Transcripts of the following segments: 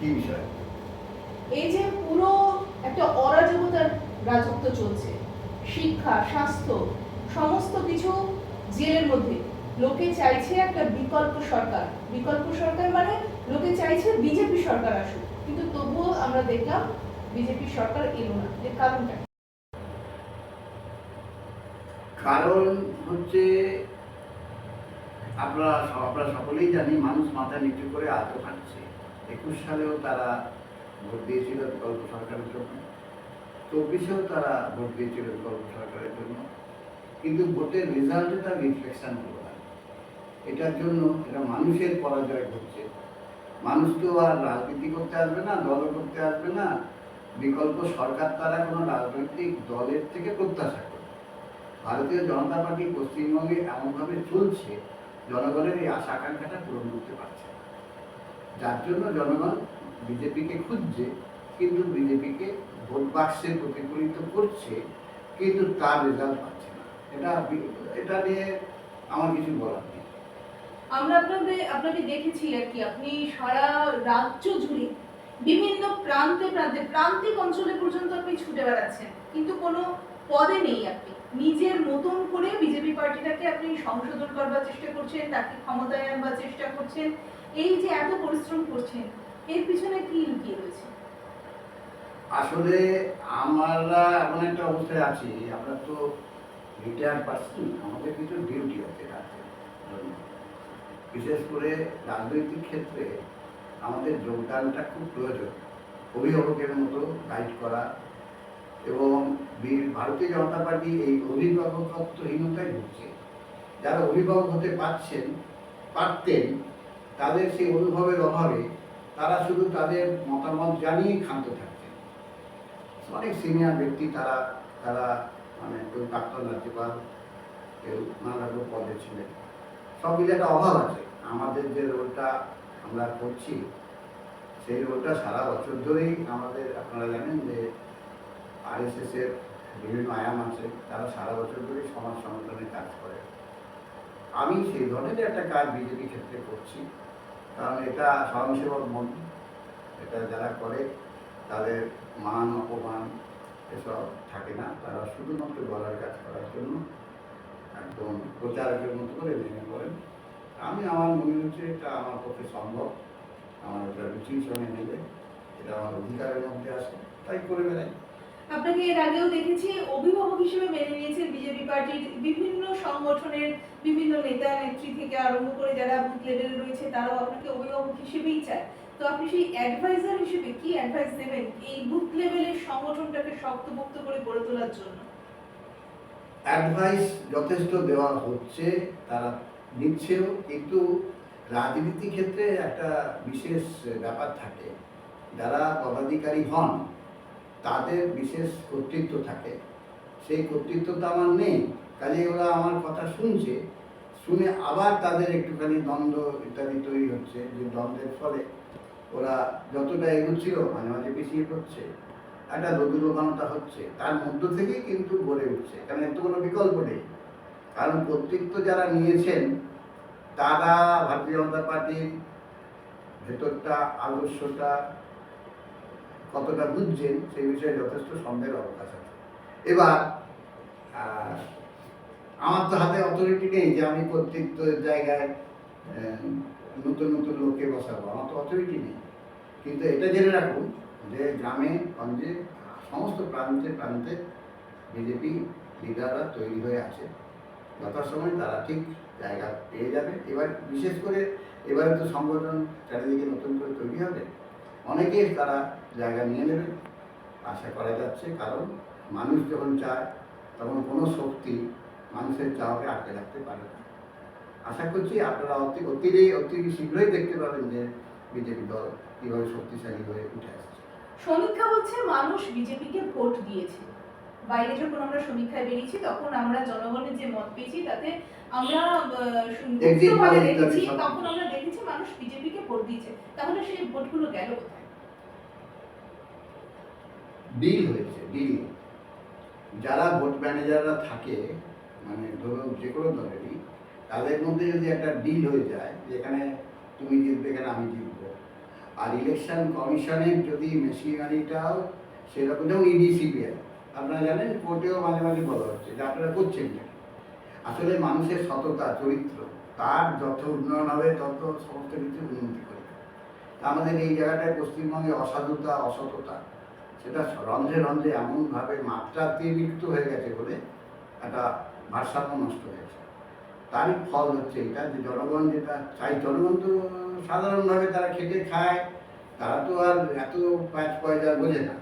কি বিষয়? এই যে পুরো একটা অরাজকতার রাজত্ব চলছে শিক্ষা স্বাস্থ্য সমস্ত কিছু জেলের মধ্যে। লোকে চাইছে একটা বিকল্প সরকার। বিকল্প সরকার মানে লোকে চাইছে বিজেপি সরকার আসুক। কিন্তু তবুও আমরা দেখলাম বিজেপি সরকার এলো না। এর কারণটা কারণ হচ্ছে আপনারা আপনারা সকলেই জানি মানুষ মাথা নিচু করে আজও হাঁটছে একুশ সালেও তারা ভোট দিয়েছিল বিকল্প সরকারের জন্য, চব্বিশেও তারা ভোট দিয়েছিল বিকল্প সরকারের জন্য, কিন্তু ভোটের রেজাল্টে তার রিফ্লেকশন হলো না। এটার জন্য এটা মানুষের পরাজয় ঘটছে। মানুষ তো আর রাজনীতি করতে আসবে না দল করতে আসবে না। বিকল্প সরকার তারা কোনো রাজনৈতিক দলের থেকে প্রত্যাশা করে ভারতীয় জনতা পার্টি পশ্চিমবঙ্গে এমনভাবে চলছে, জনগণের এই আশা আকাঙ্ক্ষাটা পূরণ করতে পারছে যার জন্য জনগণ বিজেপিকে খুঁজছে, কিন্তু বিজেপিকে ভোট বাক্সে প্রতিফলিত করছে, কিন্তু তার রেজাল্ট পাচ্ছে না। এটা এটা নিয়ে আমার কিছু বলার নেই। আমরা আপনাদের, আপনাকে দেখেছি আর কি, আপনি সারা রাজ্য জুড়ে বিভিন্ন প্রান্তে প্রান্তে, প্রান্তিক অঞ্চলে পর্যন্ত আপনি ছুটে বেড়াচ্ছেন, কিন্তু কোনো পদে নেই আপনি। নিজের মতন করে বিজেপি পার্টিটাকে আপনি সংশোধন করবার চেষ্টা করছেন, তাকে ক্ষমতায় আনবার চেষ্টা করছেন এই যে এত পরিশ্রম করছেন, এর পিছনে কি লুকিয়ে রয়েছে? আসলে আমরা এমন একটা অবস্থায় আছি, আমরা তো রিটায়ার পার্সন আমাদের কিছু ডিউটি আছে বিশেষ করে রাজনৈতিক ক্ষেত্রে আমাদের যোগদানটা খুব প্রয়োজন, অভিভাবকের মতো গাইড করা এবং ভারতীয় জনতা পার্টি এই অভিভাবকত্বহীনতায় ভুগছে। যারা অভিভাবক হতে পারছেন, পারতেন তাদের সেই অনুভবের অভাবে তারা শুধু তাদের মতামত জানিয়ে ক্ষান্ত থাকছেন অনেক সিনিয়র ব্যক্তি তারা তারা মানে কেউ প্রাক্তন রাজ্যপাল, কেউ নানা রকম পদে ছিলেন। সব মিলে একটা অভাব আছে। আমাদের যে রোলটা আমরা করছি, সেই রোলটা সারা বছর ধরেই আমাদের আপনারা জানেন যে আরএসএস এর বিভিন্ন আয়াম আছে, তারা সারা বছর ধরেই সমাজ সংগঠনের কাজ করে। আমি সেই ধরনের একটা কাজ বিজেপি ক্ষেত্রে করছি। কারণ এটা স্বয়ংসেবক মন এটা যারা করে, তাদের মান, অপমান এসব থাকে না। তারা শুধুমাত্র গলার কাজ করার জন্য একদম প্রচারকের মতো করে নেমে পড়েন আমি আমার মনে হচ্ছে এটা আমার পক্ষে সম্ভব। আমার এটা রুচির সঙ্গে নেবে। এটা আমার অধিকারের মধ্যে আসে তাই করে বেড়াই। আপনাকে এর আগেও দেখেছি, অভিভাবক হিসেবে মেনে নিয়েছেন বিজেপি পার্টির বিভিন্ন সংগঠনের বিভিন্ন নেতা, নেত্রী থেকে আরম্ভ করে যারা বুথ লেভেলে রয়েছে, তারাও আপনাকে অভিভাবক হিসেবেই চায়। তো আপনি সেই অ্যাডভাইজার হিসেবে কি অ্যাডভাইস দেবেন এই বুথ লেভেলের সংগঠনটাকে শক্তপোক্ত করে গড়ে তোলার জন্য? অ্যাডভাইস যথেষ্ট দেওয়া হচ্ছে, তারা নিচ্ছেও, কিন্তু রাজনীতি ক্ষেত্রে একটা বিশেষ ব্যাপার থাকে। যারা পদাধিকারী হন তাদের বিশেষ কর্তৃত্ব থাকে। সেই কর্তৃত্ব তো আমার নেই। কাজে ওরা আমার কথা শুনছে। শুনে আবার তাদের একটুখানি দ্বন্দ্ব ইত্যাদি তৈরি হচ্ছে, যে দ্বন্দ্বের ফলে ওরা যতটা এগুচ্ছিল মাঝে মাঝে পিছিয়ে পড়ছে। একটা দোদুলোকানতা হচ্ছে। তার মধ্য থেকেই কিন্তু গড়ে উঠছে। কারণ এর তো কোনো বিকল্প নেই। কারণ কর্তৃত্ব যারা নিয়েছেন, তারা ভারতীয় জনতা পার্টির ভেতরটা, আদর্শটা কতটা বুঝছেন সেই বিষয়ে যথেষ্ট সন্দেহের অবকাশ আছে। এবার আমার তো হাতে অথরিটি নেই যে আমি কর্তৃত্বের জায়গায় নতুন নতুন লোককে বসাবো। আমার তো অথরিটি নেই। কিন্তু এটা জেনে রাখুন যে গ্রামে, গঞ্জে, সমস্ত প্রান্তে প্রান্তে বিজেপি লিডাররা তৈরি হয়ে আছে। যথাসময় তারা ঠিক জায়গা পেয়ে যাবে। এবার বিশেষ করে এবারে তো সংগঠন চারিদিকে নতুন করে তৈরি হবে। অনেকে তারা জায়গা নিয়ে নেবে। আশা করা যাচ্ছে কারণ মানুষ যখন চায় তখন কোনো শক্তি মানুষের চাওয়াকে আটকে রাখতে পারে না। আশা করছি আপনারা অতি অতিরে অতি শীঘ্রই দেখতে পাবেন যে বিজেপি দল কীভাবে শক্তিশালী হয়ে উঠে আসছে। সমীক্ষা বলছে মানুষ বিজেপিকে ভোট দিয়েছে। বাইরে যখন আমরা সমীক্ষায় বেরিয়েছি তখন আমরা জনগণের যে মত পেয়েছি তাতে আমরা দেখেছি। তখন আমরা দেখেছি মানুষ বিজেপিকে ভোট দিয়েছে। তাহলে সেই ভোটগুলো গেল কোথায়? ডিল হয়েছে ডিল যারা ভোট ম্যানেজাররা থাকে মানে ধরুন যে কোনো দলেরই, তাদের মধ্যে যদি একটা ডিল হয়ে যায়, যেখানে তুমি জিতবে এখানে আমি জিতবো। আর ইলেকশন কমিশনের যদি মেশিনারিটাও সেরকম, যেমন ইডি সিবিআই আপনারা জানেন, কোর্টেও মাঝে মাঝে বলা হচ্ছে যে আপনারা করছেন আসলে মানুষের সততা, চরিত্র, তার যত উন্নয়ন হবে, তত সমস্ত কিছু উন্নতি করবে। আমাদের এই জায়গাটায় পশ্চিমবঙ্গে অসাধুতা, অসততা সেটা রন্ধ্রে রন্ধ্রে এমনভাবে মাত্রাতিরিক্ত হয়ে গেছে বলে একটা ভারসাম্য নষ্ট হয়েছে। তারই ফল হচ্ছে এটা যে জনগণ যেটা চাই জনগণ তো সাধারণভাবে তারা খেটে খায়, তারা তো আর এত পাঁচ পয়সা বোঝে না।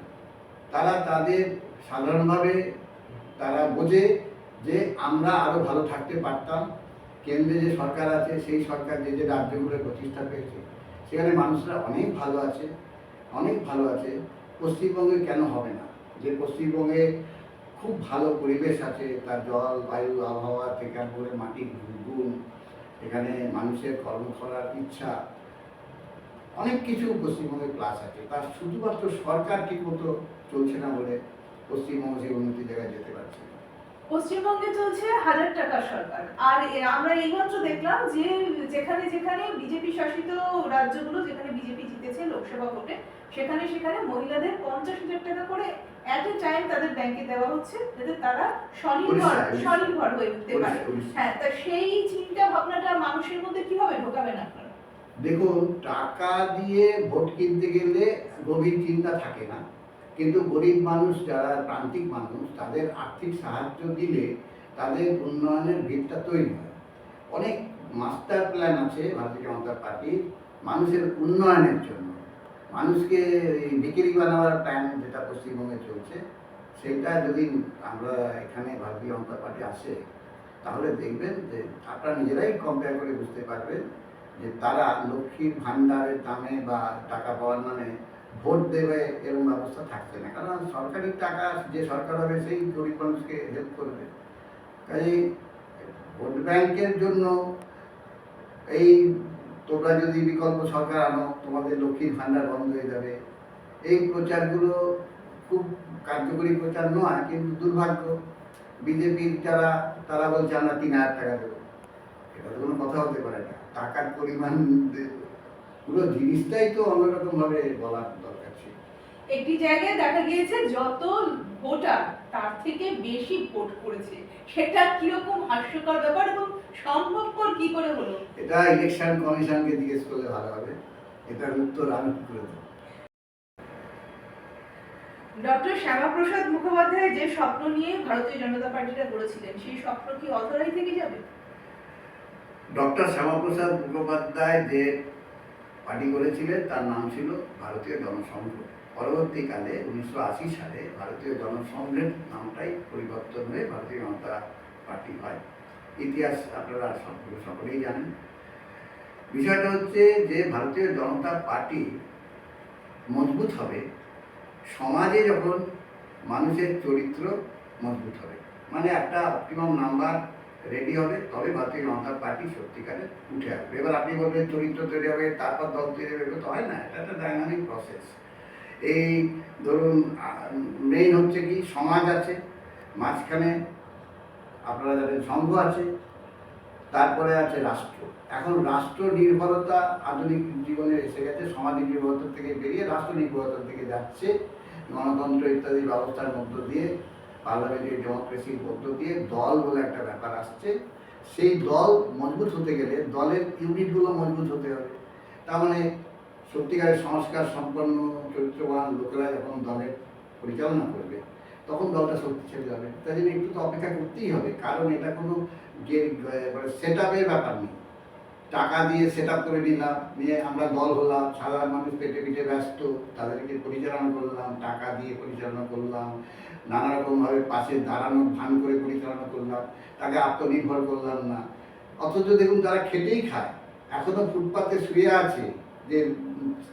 তারা তাদের সাধারণভাবে তারা বোঝে যে আমরা আরও ভালো থাকতে পারতাম, কেন্দ্রে যে সরকার আছে সেই সরকার যে যে রাজ্যগুলো প্রতিষ্ঠা পেয়েছে, সেখানে মানুষরা অনেক ভালো আছে, অনেক ভালো আছে। পশ্চিমবঙ্গে কেন হবে না? যে পশ্চিমবঙ্গে খুব ভালো পরিবেশ আছে, তার জল, বায়ু, আবহাওয়া থেকে করে মাটির গুণ এখানে মানুষের কর্ম করার ইচ্ছা, অনেক কিছু পশ্চিমবঙ্গে প্লাস আছে। তার শুধুমাত্র সরকার ঠিক মতো চলছে না বলে পশ্চিমবঙ্গ সেই উন্নতি জায়গায় যেতে পারছে। পশ্চিমবঙ্গে চলছে হাজার টাকার সরকার। আর আমরা এইমাত্র দেখলাম যে যেখানে যেখানে বিজেপি শাসিত রাজ্যগুলো, যেখানে বিজেপি জিতেছে লোকসভা ভোটে সেখানে সেখানে মহিলাদের পঞ্চাশ হাজার টাকা করে অ্যাট এ টাইম তাদের ব্যাংকে দেওয়া হচ্ছে যাতে তারা স্বনির্ভর। স্বনির্ভর হয়ে উঠতে পারে। হ্যাঁ তা সেই চিন্তা ভাবনাটা মানুষের মধ্যে কীভাবে ঢোকাবেন আপনারা? দেখুন টাকা দিয়ে ভোট কিনতে গেলে গভীর চিন্তা থাকে না। কিন্তু গরিব মানুষ যারা প্রান্তিক মানুষ তাদের আর্থিক সাহায্য দিলে তাদের উন্নয়নের ভিতটা তৈরি হয়। অনেক মাস্টার প্ল্যান আছে ভারতীয় জনতা পার্টির। মানুষের উন্নয়নের জন্য। মানুষকে এই বিক্রি বানাবার প্ল্যান যেটা পশ্চিমবঙ্গে চলছে, সেটা যদি আমরা এখানে ভারতীয় জনতা পার্টি আসে, তাহলে দেখবেন যে আপনারা নিজেরাই কম্পেয়ার করে বুঝতে পারবেন যে তারা লক্ষ্মীর ভাণ্ডারের দামে বা টাকা পাওয়ার নামে ভোট দেবে এরকম ব্যবস্থা থাকছে না। কারণ সরকারি টাকা যে সরকার হবে সেই গরিব মানুষকে হেল্প করবে। কাজে ভোট ব্যাংকের জন্য এই তোমরা যদি বিকল্প সরকার আনো, তোমাদের লক্ষ্মীর ভাণ্ডার বন্ধ হয়ে যাবে। এই প্রচারগুলো খুব কার্যকরী প্রচার নয়, কিন্তু দুর্ভাগ্য। বিজেপির যারা, তারা বলছে, আমরা তিন হাজার টাকা দেবো। এটা তো কোনো কথা হতে পারে না। টাকার পরিমাণ পুরো জিনিসটাই তো অন্যরকম ভাবে বলার দরকার ছিল। একটি জায়গায় দেখা গিয়েছে, যত ভোটার তার থেকে বেশি ভোট করেছে। সেটা কীরকম হাস্যকর ব্যাপার এবং সম্ভবপর কি করে হলো? এটা ইলেকশন কমিশনকে জিজ্ঞেস করলে ভালো হবে। এটার উত্তর আমি কি করে দেবো? ডক্টর শ্যামাপ্রসাদ মুখোপাধ্যায় যে স্বপ্ন নিয়ে ভারতীয় জনতা পার্টিটা গড়েছিলেন সেই স্বপ্ন কি অধরাই থেকে যাবে? ডক্টর শ্যামাপ্রসাদ মুখোপাধ্যায় যে পার্টি করেছিলেন, তার নাম ছিল ভারতীয় জনসংঘ। পরবর্তীকালে উনিশশো আশি সালে ভারতীয় জনসংঘের নামটাই পরিবর্তন হয়ে ভারতীয় জনতা পার্টি হয়। ইতিহাস আপনারা সকলে সকলেই জানেন। বিষয়টা হচ্ছে যে ভারতীয় জনতা পার্টি মজবুত হবে, সমাজে যখন মানুষের চরিত্র মজবুত হবে। মানে একটা অপটিমাম নাম্বার রেডি হবে, তবে ভারতীয় জনতা পার্টি সত্যিকারে উঠে আসবে। এবার আপনি বলবেন, চরিত্র তৈরি হবে, তারপর দল তৈরি হবে তো হয় না, এটা একটা ডাইনামিক প্রসেস এই ধরুন মেইন হচ্ছে কি, সমাজ আছে, মাঝখানে আপনারা জানেন সংঘ আছে, তারপরে আছে রাষ্ট্র। এখন রাষ্ট্র নির্ভরতা আধুনিক জীবনে এসে গেছে সমাজ নির্ভরতা থেকে বেরিয়ে রাষ্ট্র নির্ভরতা থেকে যাচ্ছে, গণতন্ত্র ইত্যাদি ব্যবস্থার মধ্য দিয়ে পার্লামেন্টারি ডেমোক্রেসির মধ্য দিয়ে দল বলে একটা ব্যাপার আসছে। সেই দল মজবুত হতে গেলে দলের ইউনিটগুলো মজবুত হতে হবে। তার মানে সত্যিকারের সংস্কার সম্পন্ন চরিত্রবান লোকেরা যখন দলের পরিচালনা করবে, তখন দলটা শক্তিশালী হবে। তাই জন্য একটু তো অপেক্ষা করতেই হবে। কারণ এটা কোনো যে সেট আপের ব্যাপার নেই। টাকা দিয়ে সেট করে নিলাম নিয়ে আমরা দল হলাম, সাধারণ মানুষ পেটে পিঠে ব্যস্ত, তাদেরকে পরিচালনা করলাম, টাকা দিয়ে পরিচালনা করলাম, নানা রকমভাবে পাশে দাঁড়ানো, ভান করে পরিচালনা করলাম, তাকে আত্মনির্ভর করলাম না। অথচ দেখুন, তারা খেটেই খায়। এখনও ফুটপাতে শুয়ে আছে যে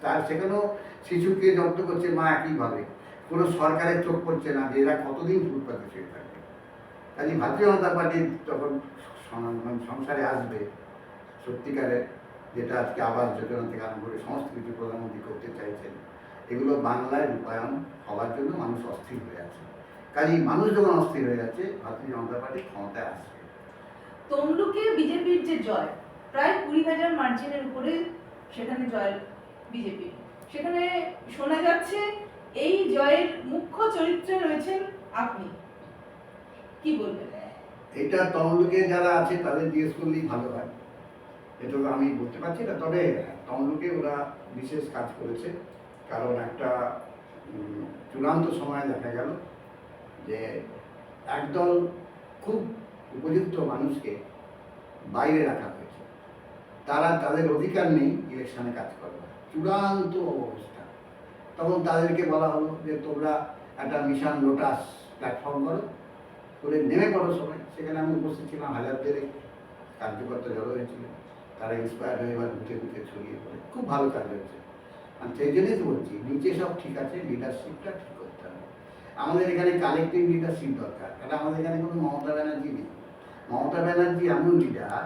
তার সেখানেও শিশুকে যত্ন করছে মা একইভাবে। কোনো সরকারের চোখ পড়ছে না যে এরা কতদিন ফুটপাতে শুয়ে থাকবে কাজে ভারতীয় জনতা পার্টি যখন মানে সংসারে আসবে সত্যিকারের যেটা আজকে আবাস যোজনা থেকে আরম্ভ করে সমস্ত কিছু প্রধানমন্ত্রী করতে চাইছেন এগুলো বাংলায় রূপায়ণ হওয়ার জন্য মানুষ অস্থির হয়ে আছে। কাজেই মানুষ যখন অস্থির হয়ে যাচ্ছে ভারতীয় জনতা পার্টি ক্ষমতায় আসবে। তমলুকে বিজেপির যে জয় প্রায় কুড়ি হাজার মার্জিনের উপরে সেখানে জয় বিজেপির। সেখানে শোনা যাচ্ছে এই জয়ের মুখ্য চরিত্রে রয়েছেন আপনি। কি বলবেন? এটা তমলুকে যারা আছে তাদের জিজ্ঞেস করলেই ভালো হয়। এটা তো আমি বলতে পারছি না, তবে তমলুকে ওরা বিশেষ কাজ করেছে। কারণ একটা চূড়ান্ত সময় দেখা গেল যে একদল খুব উপযুক্ত মানুষকে বাইরে রাখা হয়েছে। তারা তাদের অধিকার নেই ইলেকশনে কাজ করবার চূড়ান্ত অবস্থা। তখন তাদেরকে বলা হলো যে, তোমরা একটা মিশন লোটাস প্ল্যাটফর্ম করো। করে নেমে পড়ো সবাই। সেখানে আমি উপস্থিত ছিলাম, হাজার দেড়েক কার্যকর্তা জড়ো হয়েছিল। তারা ইন্সপায়ার হয়ে এবার বুথে বুথে ছড়িয়ে পড়ে। খুব ভালো কাজ হয়েছে। আর সেই জন্যই তো বলছি, নিচে সব ঠিক আছে লিডারশিপটা ঠিক করতে হবে। আমাদের এখানে কালেকটিভ লিডারশিপ দরকার। কারণ আমাদের এখানে কোনো মমতা ব্যানার্জি নেই। মমতা ব্যানার্জি এমন লিডার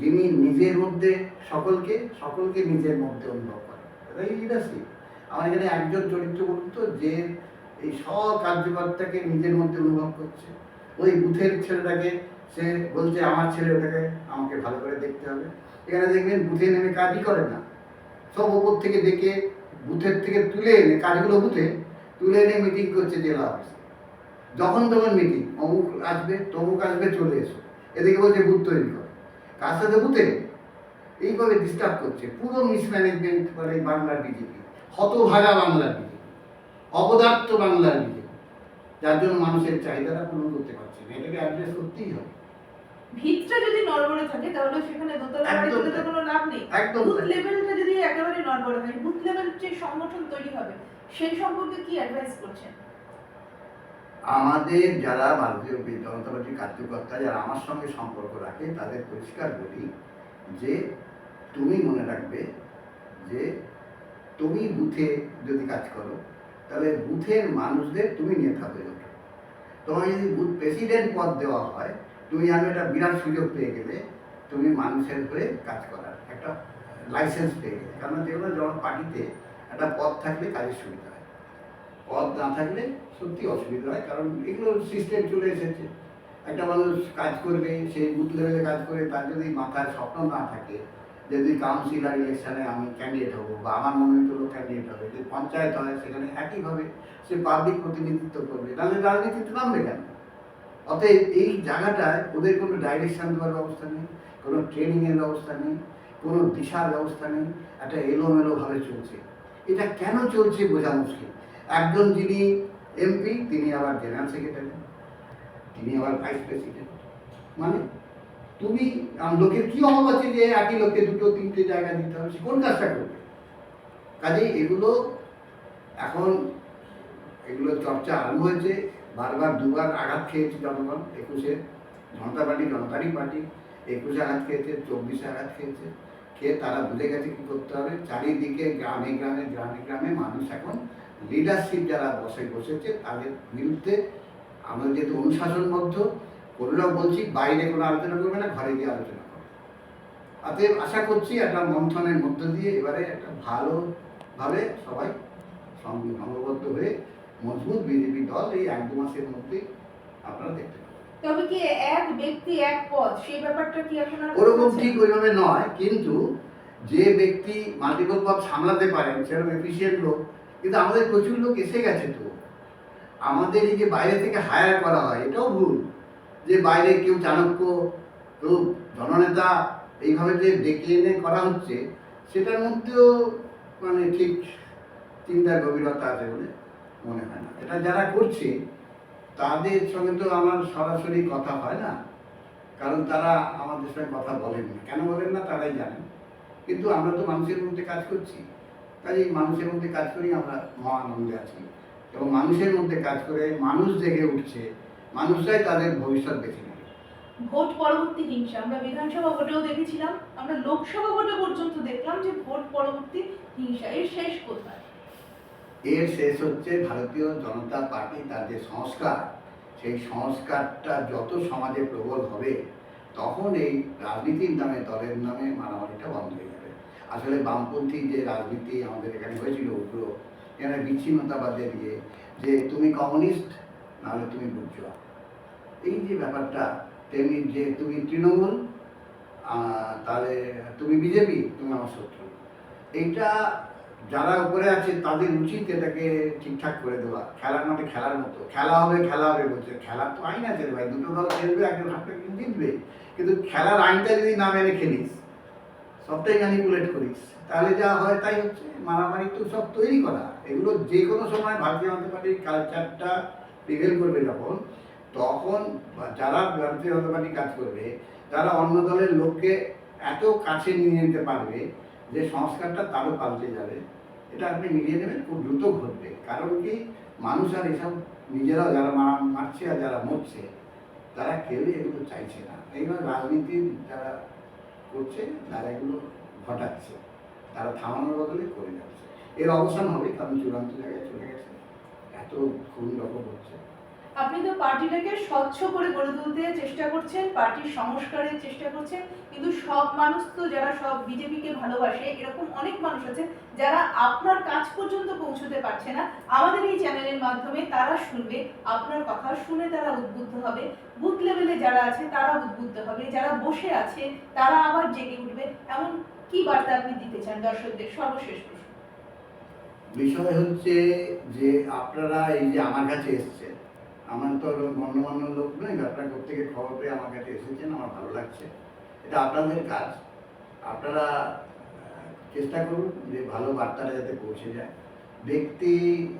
যিনি নিজের মধ্যে সকলকে সকলকে নিজের মধ্যে অনুভব করেন। এটাই লিডারশিপ আমার এখানে একজন চরিত্র বলুন তো যে এই সব কার্যকর্তাকে নিজের মধ্যে অনুভব করছে। ওই বুথের ছেলেটাকে সে বলছে, আমার ছেলেটাকে আমাকে ভালো করে দেখতে হবে। এখানে দেখবেন বুথে নেমে কাজই করে না। সব ওপর থেকে ডেকে বুথের থেকে তুলে এনে কাজগুলো বুথে তুলে এনে মিটিং করছে জেলা অফিসে যখন তখন মিটিং অমুক আসবে, তমুক আসবে, চলে এসো। এদিকে বলছে, বুথ তৈরি করে। কার সাথে বুথে এইভাবে ডিস্টার্ব করছে। পুরো মিসম্যানেজমেন্ট করে বাংলার বিজেপি হতভাগা বাংলার বিজেপি অপদার্থ বাংলার বিজেপি যার জন্য মানুষের চাহিদাটা পূরণ করতে পারছে না। এটাকে অ্যাড্রেস করতেই হবে। ভিতটা যদি নড়বড়ে থাকে তাহলে সেখানে দোতলা বাড়ি তো কোনো লাভ নেই। একদম। লেভেলটা যদি একেবারে নড়বড়ে থাকে বুথ লেভেল যে সংগঠন তৈরি হবে সেই সম্পর্কে কি অ্যাডভাইস করছেন? আমাদের যারা ভারতীয় জনতা পার্টির কার্যকর্তা যারা আমার সঙ্গে সম্পর্ক রাখে তাদের পরিষ্কার বলি যে তুমি মনে রাখবে যে তুমি বুথে যদি কাজ করো তাহলে বুথের মানুষদের তুমি নেতা হয়ে ওঠো। তোমাকে যদি বুথ প্রেসিডেন্ট পদ দেওয়া হয় তুমি আমি একটা বিরাট সুযোগ পেয়ে গেলে তুমি মানুষের হয়ে কাজ করার, একটা লাইসেন্স পেয়ে গেলে। কারণ যেগুলো যখন পার্টিতে একটা পদ থাকলে কাজের সুবিধা হয়। পদ না থাকলে সত্যি অসুবিধা হয়, কারণ এগুলো সিস্টেম চলে এসেছে। একটা মানুষ কাজ করবে সেই বুথ লেভেলে কাজ করে, তার যদি মাথায় স্বপ্ন না থাকে, যদি কাউন্সিলর ইলেকশনে আমি ক্যান্ডিডেট হব বা আমার মনোনীত লোক ক্যান্ডিডেট হবে, যদি পঞ্চায়েত হয়, সেখানে একইভাবে সে পাবলিক প্রতিনিধিত্ব করবে, তাহলে রাজনীতিতে নামবে কেন? অতএব এই জায়গাটায় ওদের কোনো ডাইরেকশান দেওয়ার ব্যবস্থা নেই, কোনো ট্রেনিংয়ের ব্যবস্থা নেই, কোনো দিশার ব্যবস্থা নেই, একটা এলোমেলোভাবে চলছে। এটা কেন চলছে বোঝা মুশকিল। একজন যিনি এমপি তিনি আবার জেনারেল সেক্রেটারি তিনি আবার ভাইস প্রেসিডেন্ট মানে তুমি লোকের কি অভাব আছে যে একই লোককে দুটো, তিনটে জায়গা দিতে হবে? কোন কাজটা করবে? কাজেই এগুলো এখন এগুলো চর্চা আরম্ভ হয়েছে। বারবার দুবার আঘাত খেয়েছে জনগণ একুশে জনতা পার্টি জনতারই পার্টি, একুশে আঘাত খেয়েছে, চব্বিশে আঘাত খেয়েছে। খেয়ে তারা বুঝে গেছে কী করতে হবে। চারিদিকে গ্রামে গ্রামে গ্রামে গ্রামে মানুষ এখন লিডারশিপ যারা বসে বসেছে, তাদের বিরুদ্ধে আমরা যেহেতু অনুশাসনবদ্ধ কোনোটাও বলছি বাইরে কোনো আলোচনা করবে না, ঘরে গিয়ে আলোচনা করবে। অতএব আশা করছি একটা মন্থনের মধ্য দিয়ে এবারে একটা ভালোভাবে সবাই সঙ্গে সংঘবদ্ধ হয়ে মজবুত বিজেপি দল এই এক দু মাসের মধ্যেই আপনারা দেখতে পাবেন। তবে কি এক ব্যক্তি এক পদ সেই ব্যাপারটা কি এখন ওরকম ঠিক ওইভাবে নয় কিন্তু যে ব্যক্তি মাল্টিপল পদ সামলাতে পারেন সেরকম এফিসিয়েন্ট লোক কিন্তু আমাদের প্রচুর লোক এসে গেছে তো। আমাদের এই যে বাইরে থেকে হায়ার করা হয় এটাও ভুল যে বাইরে কেউ চাণক্য কেউ জননেতা এইভাবে যে ডেকে এনে করা হচ্ছে সেটার মধ্যেও মানে ঠিক চিন্তার গভীরতা আছে বলে মনে হয় না। এটা যারা করছে, তাদের সঙ্গে তো আমার সরাসরি কথা হয় না। কারণ তারা আমাদের সঙ্গে কথা বলেন না। কেন বলেন না? তারাই জানেন। কিন্তু আমরা তো মানুষের মধ্যে কাজ করছি। কাজেই মানুষের মধ্যে কাজ করি আমরা মহা আনন্দে আছি। এবং মানুষের মধ্যে কাজ করে মানুষ জেগে উঠছে। মানুষরাই তাদের ভবিষ্যৎ বেছে নেবে। ভোট পরবর্তী হিংসা। আমরা বিধানসভা ভোটেও দেখেছিলাম। আমরা লোকসভা ভোটে পর্যন্ত দেখলাম যে ভোট পরবর্তী হিংসা। এর শেষ কোথায়? এর শেষ হচ্ছে ভারতীয় জনতা পার্টি তার যে সংস্কার, সেই সংস্কারটা যত সমাজে প্রবল হবে, তখন এই রাজনীতির নামে, দলের নামে মারামারিটা বন্ধ হয়ে যাবে। আসলে বামপন্থী যে রাজনীতি আমাদের এখানে হয়েছিল উগ্র, এখানে বিচ্ছিন্নতাবাদের ইয়ে যে তুমি কমিউনিস্ট, নাহলে তুমি বুঝছ এই যে ব্যাপারটা, তেমনি যে তুমি তৃণমূল তাহলে তুমি বিজেপি, তুমি আমার শত্রু। এইটা যারা উপরে আছে তাদের উচিত এটাকে ঠিকঠাক করে দেওয়া। খেলার মাঠে খেলার মতো। খেলা হবে খেলা হবে বলছে। খেলার তো আইন আছে ভাই। দুটো দল খেলবে, একজন হাতে জিতবে। কিন্তু খেলার আইনটা যদি না মেনে খেলিস, সবটাই ম্যানিপুলেট করিস, তাহলে যা হয় তাই হচ্ছে। মারামারি তো সব তৈরি করা। এগুলো যে কোনো সময় ভারতীয় জনতা পার্টির কালচারটা প্রিভেল করবে যখন, তখন যারা ভারতীয় জনতা পার্টি কাজ করবে, তারা অন্য দলের লোককে এত কাছে নিয়ে নিতে পারবে যে সংস্কারটা তারও পাল্টে যাবে। এটা আপনি মিলিয়ে নেবেন, খুব দ্রুত ঘটবে। কারণ কি, মানুষ আর এসব নিজেরাও যারা মারা, মারছে আর যারা মরছে, তারা কেউই এগুলো চাইছে না। এইভাবে রাজনীতি যারা করছে, তারা এগুলো ঘটাচ্ছে। তারা থামানোর বদলে করে যাচ্ছে। এর অবসান হবে কারণ চূড়ান্ত জায়গায় চলে গেছে। এত খুন রকম হচ্ছে। আপনি তো পার্টিটাকে স্বচ্ছ করে গড়ে তুলতে চেষ্টা করছেন, পার্টির সংস্কারের চেষ্টা করছেন, কিন্তু সব মানুষ তো যারা সব বিজেপিকে ভালোবাসে, এরকম অনেক মানুষ আছে যারা আপনার কাজ পর্যন্ত পৌঁছতে পারছে না। আমাদের এই চ্যানেলের মাধ্যমে তারা শুনবে, আপনার কথা শুনে তারা উদ্বুদ্ধ হবে। বুথ লেভেলে যারা আছে তারা উদ্বুদ্ধ হবে, যারা বসে আছে তারা আবার জেগে উঠবে। এমন কি বার্তা আপনি দিতে চান দর্শকদের? সর্বশেষ প্রশ্ন। বিষয় হচ্ছে যে আপনারা এই যে আমার কাছে এসেছেন আমার তো গণ্যমান্য লোক নয় আপনার থেকে খবর পেয়ে আমার কাছে এসেছেন, আমার ভালো লাগছে। এটা আপনাদের কাজ। আপনারা চেষ্টা করুন যে ভালো বার্তাটা যাতে পৌঁছে যায়। ব্যক্তি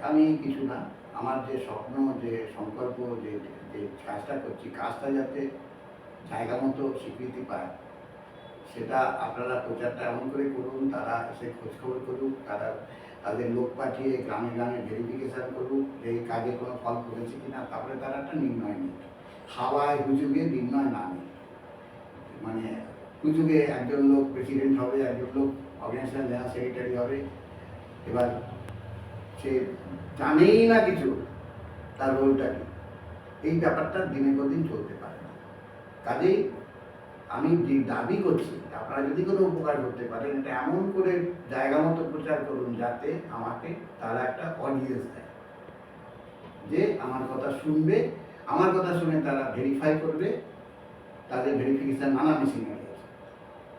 আমি কিছু না, আমার যে স্বপ্ন, যে সংকল্প, যে যে কাজটা করছি, কাজটা যাতে জায়গা মতো স্বীকৃতি পায়, সেটা আপনারা প্রচারটা এমন করে করুন, তারা এসে খোঁজখবর করুক, তারা তাদের লোক পাঠিয়ে গ্রামে গ্রামে ভেরিফিকেশন করুক যে এই কাজে কোনো ফল করেছে কিনা, তারপরে তারা একটা নির্ণয় নিক। হাওয়ায় হুজুগে নির্ণয় না নিক। মানে হুজুগে একজন লোক প্রেসিডেন্ট হবে, একজন লোক অর্গানাইজেশন জেনারেল সেক্রেটারি হবে। এবার সে জানেই না কিছু, তার রোলটা কি? এই ব্যাপারটা দিনের পর দিন চলতে পারে না। কাজেই আমি যে দাবি করছি, আপনারা যদি কোনো উপকার করতে পারেন, এটা এমন করে জায়গা মতো প্রচার করুন যাতে আমাকে তারা একটা অডিয়েন্স দেয়। যে আমার কথা শুনবে, আমার কথা শুনে তারা ভেরিফাই করবে, তাদের ভেরিফিকেশান নানা মেশিনে আছে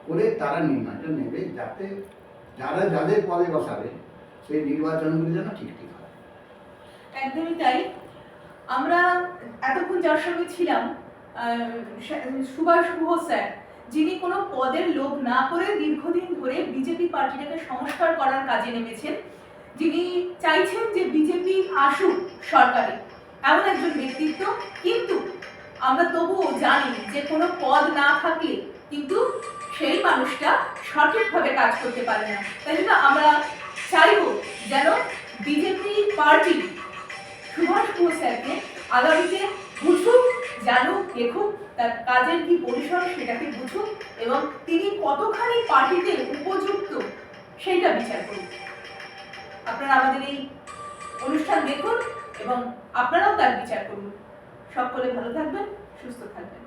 করে তারা নির্ণয়টা নেবে যাতে যারা যাদের পদে বসাবে, সেই নির্বাচনগুলি যেন ঠিক ঠিক হয়। একদমই তাই। আমরা এতক্ষণ যার সঙ্গে ছিলাম সুভাষ গুহ স্যার, যিনি কোনো পদের লোভ না করে দীর্ঘদিন ধরে বিজেপি পার্টিটাকে সংস্কার করার কাজে নেমেছেন, যিনি চাইছেন যে বিজেপি আসুক সরকারে। এমন একজন ব্যক্তিত্ব, কিন্তু আমরা তবুও জানি যে কোনো পদ না থাকলে কিন্তু সেই মানুষটা সঠিকভাবে কাজ করতে পারে না। তাই জন্য আমরা চাইব যেন বিজেপি পার্টি সুভাষ ঘোষ স্যারকে আগামীতে বুঝুক জানুক দেখুক তার কাজের কি পরিসর সেটাকে বুঝুক এবং তিনি কতখানি পার্টিতে উপযুক্ত সেইটা বিচার করুন। আপনারা আমাদের এই অনুষ্ঠান দেখুন এবং আপনারাও তার বিচার করুন। সকলে ভালো থাকবেন, সুস্থ থাকবেন।